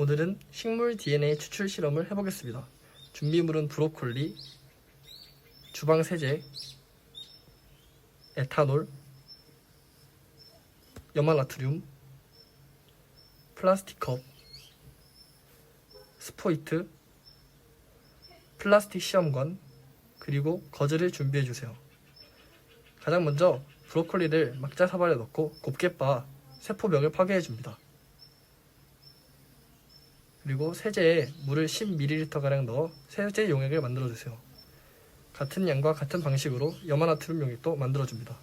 오늘은 식물 DNA 추출 실험을 해보겠습니다. 준비물은 브로콜리, 주방 세제, 에탄올, 염화나트륨, 플라스틱 컵, 스포이트, 플라스틱 시험관, 그리고 거즈를 준비해 주세요. 가장 먼저 브로콜리를 막자 사발에 넣고 곱게 빻아 세포벽을 파괴해 줍니다. 그리고 세제에 물을 10ml가량 넣어 세제 용액을 만들어 주세요. 같은 양과 같은 방식으로 염화나트륨 용액도 만들어 줍니다.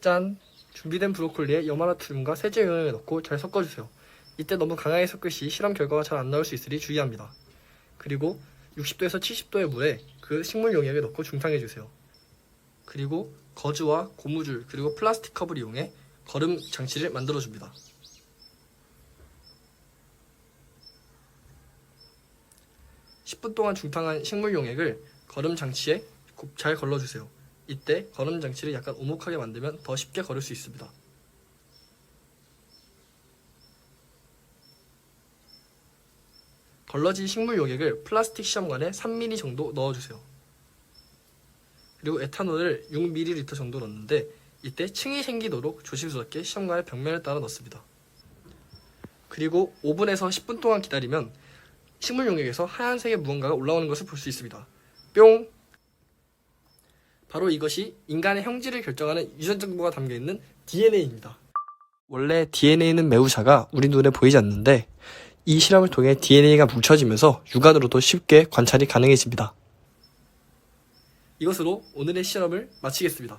짠! 준비된 브로콜리에 염화나트륨과 세제 용액을 넣고 잘 섞어주세요. 이때 너무 강하게 섞을 시 실험 결과가 잘 안 나올 수 있으니 주의합니다. 그리고 60도에서 70도의 물에 그 식물 용액을 넣고 중탕해 주세요. 그리고 거즈와 고무줄 그리고 플라스틱 컵을 이용해 거름 장치를 만들어 줍니다. (10분) 동안 중탕한 식물 용액을 거름 장치에 곱- 잘 걸러주세요. 이때 거름 장치를 약간 오목하게 만들면 더 쉽게 걸을 수 있습니다. 걸러진 식물 용액을 플라스틱 시험관에 3mm 정도 넣어주세요. 그리고 에탄올을 6ml 정도 넣는데 이때 층이 생기도록 조심스럽게 시험관의 벽면을 따라 넣습니다. 그리고 5분에서 10분 동안 기다리면 식물 용액에서 하얀색의 무언가가 올라오는 것을 볼 수 있습니다. 뿅! 바로 이것이 인간의 형질을 결정하는 유전 정보가 담겨 있는 DNA입니다. 원래 DNA는 매우 작아 우리 눈에 보이지 않는데 이 실험을 통해 DNA가 뭉쳐지면서 육안으로도 쉽게 관찰이 가능해집니다. 이것으로 오늘의 실험을 마치겠습니다.